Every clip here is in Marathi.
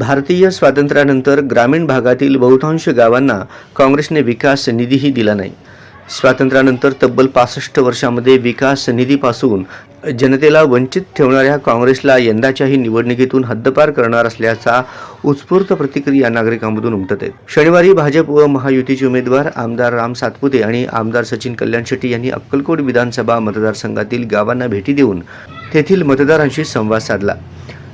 भारतीय स्वातंत्र्यानंतर ग्रामीण भागातील बहुतांश गावांना काँग्रेसने विकास निधीही दिला नाही. स्वातंत्र्यानंतर तब्बल पासष्ट वर्षामध्ये विकास निधीपासून जनतेला वंचित ठेवणाऱ्या काँग्रेसला यंदाच्याही निवडणुकीतून हद्दपार करणार असल्याचा उत्स्फूर्त प्रतिक्रिया नागरिकांमधून उमटत आहेत शनिवारी भाजप व महायुतीचे उमेदवार आमदार राम सातपुते आणि आमदार सचिन कल्याण शेट्टी यांनी अक्कलकोट विधानसभा मतदारसंघातील गावांना भेटी देऊन तेथील मतदारांशी संवाद साधला.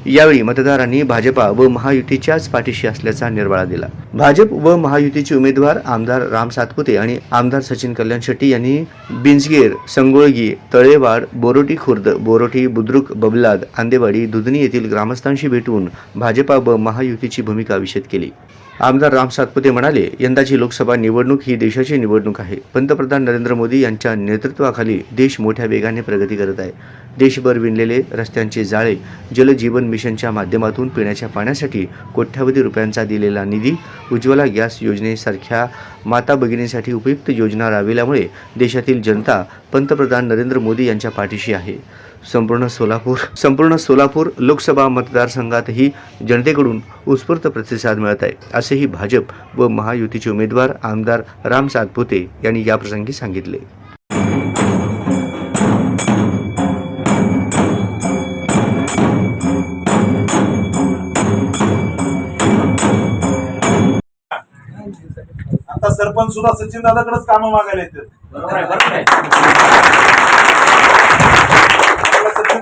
यावेळी मतदारांनी भाजपा व महायुतीच्याच पाठीशी असल्याचा निर्वाळा दिला. भाजप व महायुतीचे उमेदवार आमदार राम सातपुते आणि आमदार सचिन कल्याण शेट्टी यांनी बिंजगेर संगोळगी तळेवाड बोरोटी खुर्द बोरोटी बुद्रुक बबलाद आंदेवाडी दुधनी येथील ग्रामस्थांशी भेटून भाजपा व महायुतीची भूमिका विषद केली. आमदार राम सातपुते म्हणाले यंदाची लोकसभा निवडणूक ही देशाची निवडणूक आहे. पंतप्रधान नरेंद्र मोदी यांच्या नेतृत्वाखाली देश मोठ्या वेगाने प्रगती करत आहे. देशभर विणलेले रस्त्यांचे जाळे जलजीवन मिशनच्या माध्यमातून पिण्याच्या पाण्यासाठी कोट्यावधी रुपयांचा दिलेला निधी उज्ज्वला गॅस योजनेसारख्या माता भगिनींसाठी उपयुक्त योजना राबविल्यामुळे देशातील जनता पंतप्रधान नरेंद्र मोदी यांच्या पाठीशी आहे. संपूर्ण सोलापूर संपूर्ण सोलापूर लोकसभा मतदारसंघातही जनतेकडून उत्स्फूर्त प्रतिसाद मिळत आहे असेही भाजप व महायुतीचे उमेदवार आमदार राम सातपुते यांनी याप्रसंगी सांगितले. आता सरपंच सुद्धा सचिन दादाकडेच कामं मागायला येतात.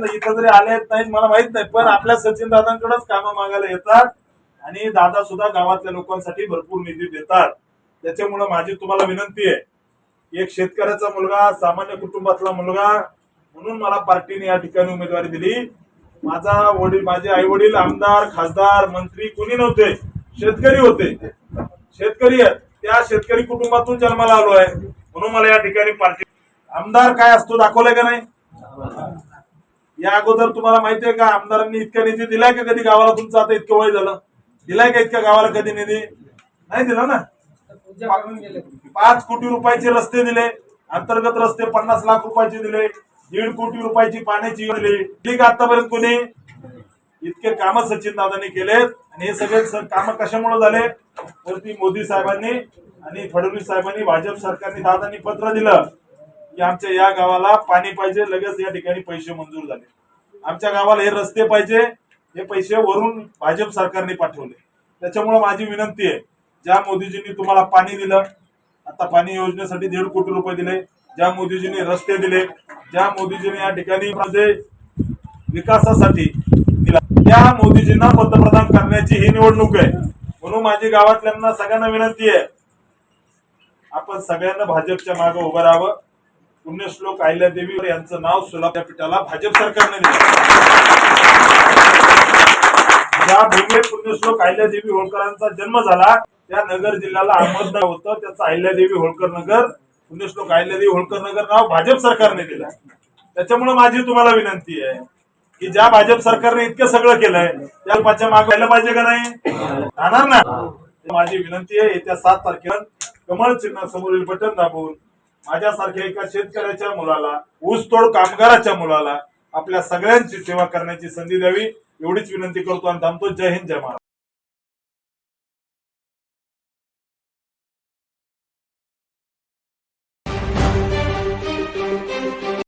आपल्या इथं जरी आले नाहीत मला माहीत नाही पण आपल्या सचिन दादांकडेच कामं मागायला येतात आणि दादा सुद्धा गावातल्या लोकांसाठी भरपूर निधी देतात. त्याच्यामुळे माझी तुम्हाला विनंती आहे एक शेतकऱ्याचा मुलगा सामान्य कुटुंबातला मुलगा म्हणून मला पार्टीने या ठिकाणी उमेदवारी दिली. माझा वडील माझे आई वडील आमदार खासदार मंत्री कोणी नव्हते शेतकरी होते. शेतकरी आहेत त्या शेतकरी कुटुंबातून जन्माला आलो आहे म्हणून मला या ठिकाणी पार्टी आमदार काय असतो दाखवलाय का नाही? या अगोदर तुम्हाला माहितीये का आमदारांनी इतका निधी दिलाय का कधी गावाला तुमचं आता इतकं वय झालं? दिलाय का इतक्या गावाला कधी निधी? नाही दिला ना. पाच कोटी रुपयाचे रस्ते दिले अंतर्गत रस्ते पन्नास लाख रुपयाचे दिले दीड कोटी रुपयाची पाण्याची दिली. दिली का आतापर्यंत कोणी? इतके काम सचिन दादांनी केलेत आणि हे सगळे काम कशामुळे झाले? तर ती मोदी साहेबांनी आणि फडणवीस साहेबांनी भाजप सरकारने दादांनी पत्र दिलं. की आमच्या या गावाला पाणी पाहिजे लगेच या ठिकाणी पैसे मंजूर झाले. आमच्या गावाला हे रस्ते पाहिजे हे पैसे वरून भाजप सरकारने पाठवले. त्याच्यामुळे माझी विनंती आहे ज्या मोदीजींनी तुम्हाला पाणी दिलं आता पाणी योजनेसाठी दीड कोटी रुपये दिले. ज्या मोदीजींनी रस्ते दिले ज्या मोदीजींनी या ठिकाणी म्हणजे विकासासाठी दिला. त्या मोदीजींना पंतप्रधान करण्याची ही निवडणूक आहे. म्हणून माझी गावातल्यांना सगळ्यांना विनंती आहे आपण सगळ्यांना भाजपच्या मागे उभं राहावं. पुण्यश्लोक अहिल्यादेवी यांचं नाव सोलापूर पीठाला भाजप सरकारने दिलं. ज्या भूमीत पुण्यश्लोक अहिल्यादेवी होळकरांचा जन्म झाला त्या नगर जिल्ह्याला अहमदनगर होतं. त्याचं अहिल्यादेवी होळकर नगर पुण्यश्लोक अहिल्यादेवी होळकर नगर नाव भाजप सरकारने दिलं. त्याच्यामुळे माझी तुम्हाला विनंती आहे की ज्या भाजप सरकारने इतकं सगळं केलंय त्या पाच्या मागे व्हायला पाहिजे का नाही? राहणार ना? माझी विनंती आहे येत्या सात तारखेला कमळ चिन्हासमोरील बटन दाबून माझ्यासारख्या एका शेतकऱ्याच्या मुलाला ऊसतोड कामगाराच्या मुलाला आपल्या सगळ्यांची सेवा करण्याची संधी द्यावी एवढीच विनंती करतो आणि थांबतो. जय हिंद जय महाराज